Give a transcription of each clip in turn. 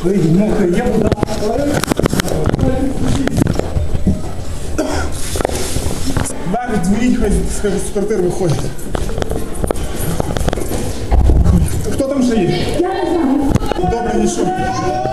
Смотрите, мокрый, я буду Навіть дзвоніть, хай з квартири виходять. Хто там ще? Я не знаю. Добре, нічого.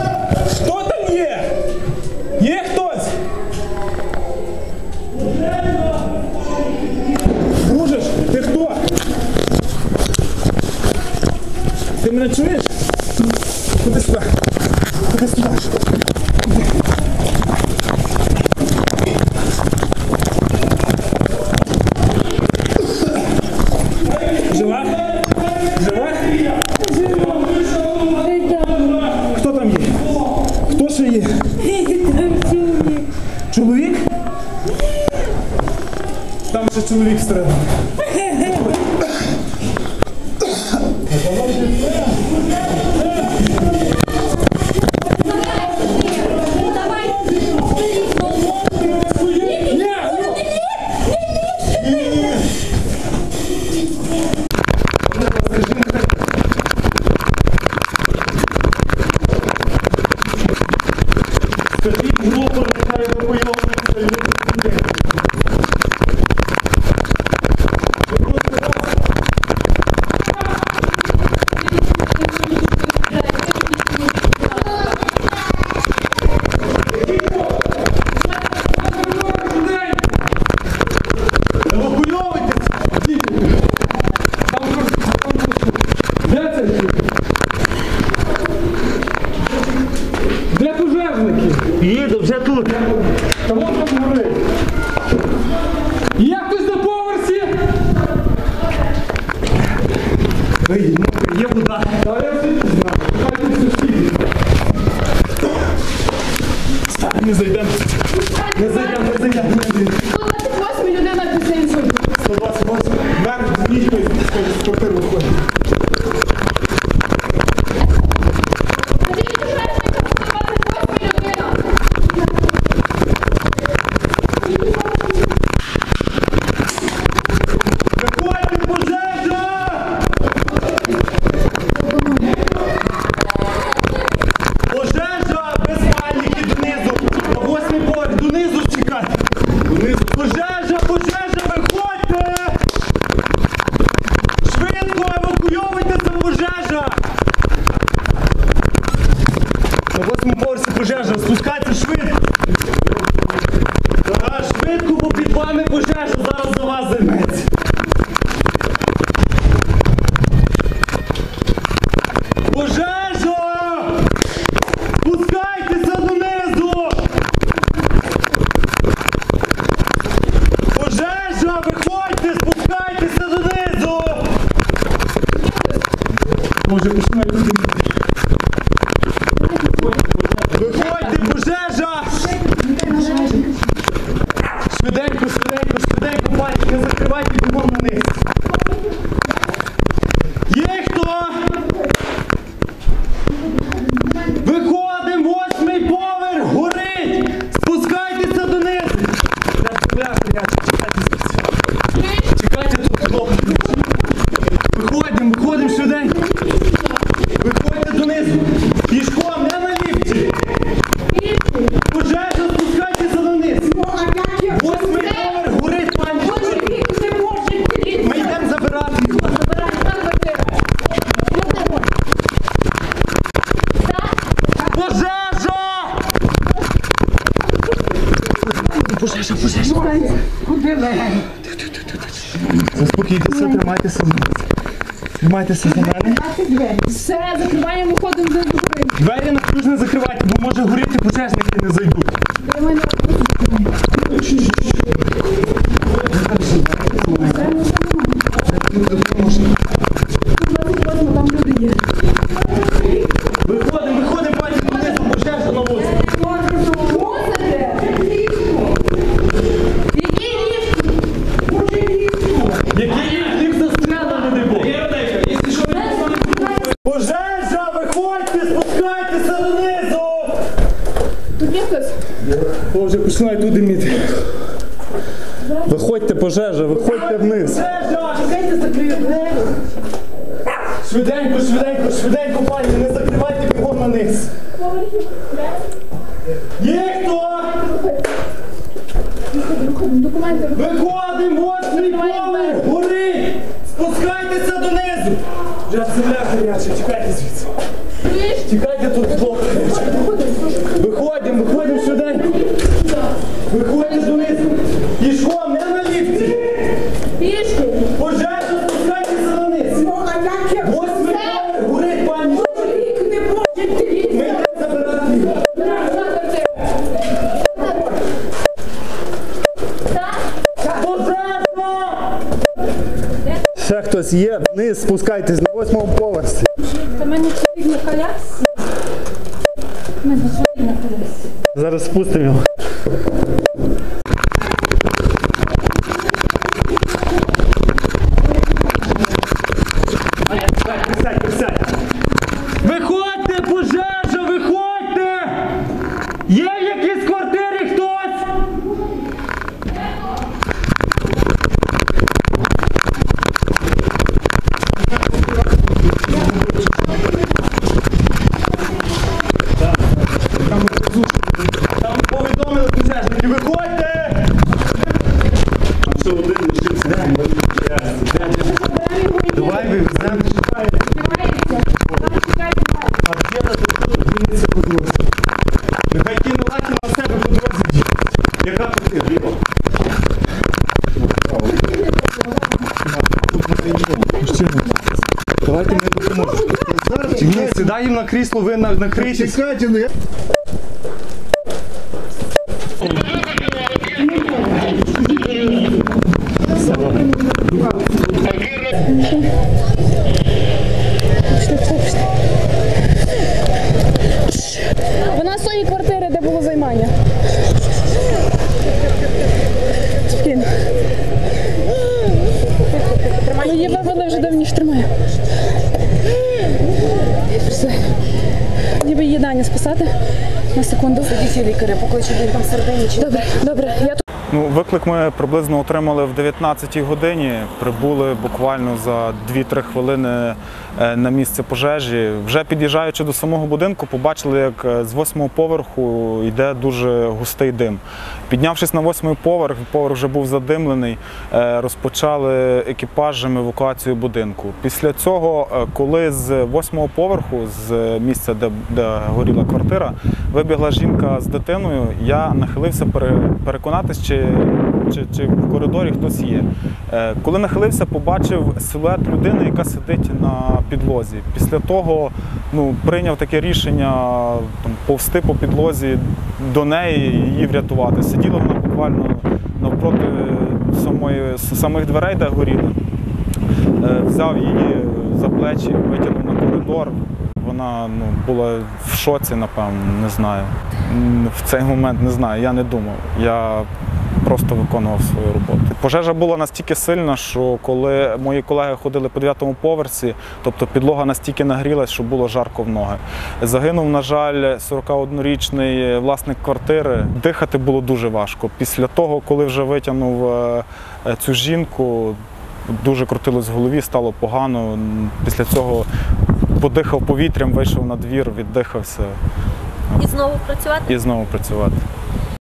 Там ще чоловік стрелив. as they've Давай донизу чекати. Донизу. Виходьте, спускайтеся донизу! Може, починають Що пожежна. Заспокійтеся, тримайтеся за мене. Тримайтеся за мене. Все, закриваємо, ходимо за гори. Двері на ключ не закривайте, бо може горіти пожежники не зайдуть. Виходьте пожежа, виходьте вниз. Швиденько, швиденько, швиденько, пані, не закривайте бігом на низ. Є хто? Виходимо, ось мій поверх, гори! Спускайтеся донизу! Вже земля гаряча, тікайте звідси. Тікайте тут, хлопці. Виходимо, виходимо сюди. Виходимо. Хтось є, вниз спускайтесь на восьмому поверсі. Та мене чоловік на колясці. Мене чоловік на колясці. Зараз спустимо його. Присядь, присядь. Виходьте, пожежа, виходьте! Є в якійсь квартирі хтось? Там повідомили пожежники, виходьте! Що один лишився? Давай вивеземо. А де на тут дивиться по дорозі? Нехай ті лаки на себе по дорозі діють. Яка квартира? Ліва. Давайте ми допоможемо. Ні, сідаємо на крісло, ви на, накрийтесь. Чекайте, ну я... Вона з тої квартири, де було займання. Спокійно. Ну, її вивели вже давніше тримає. Все. Спасати. На секунду. Сидіть лікаря, покличу він там всередині чи Добре, добре. Я. Ну, виклик ми приблизно отримали в 19-й годині. Прибули буквально за 2-3 хвилини е, на місце пожежі. Вже під'їжджаючи до самого будинку, побачили, як е, з восьмого поверху йде дуже густий дим. Піднявшись на восьмий поверх, поверх вже був задимлений, е, розпочали екіпажем евакуацію будинку. Після цього, коли з восьмого поверху, з місця, де, де горіла квартира, вибігла жінка з дитиною, я нахилився пере- переконатись, чи, чи, чи в коридорі хтось є. Е, Коли нахилився, побачив силует людини, яка сидить на підлозі. Після того ну, прийняв таке рішення там, повсти по підлозі до неї і її врятувати. Сиділа вона буквально навпроти самої, самих дверей, де горіли. Е, Взяв її за плечі, витягнув на коридор. Вона ну, була в шоці, напевно, не знаю. В цей момент не знаю, я не думав. Я просто виконував свою роботу. Пожежа була настільки сильна, що коли мої колеги ходили по дев'ятому поверсі, тобто підлога настільки нагрілась, що було жарко в ноги. Загинув, на жаль, 41-річний власник квартири. Дихати було дуже важко. Після того, коли вже витягнув е, е, цю жінку, дуже крутилось в голові, стало погано. Після цього подихав повітрям, вийшов на двір, віддихався І знову працювати? і знову працювати.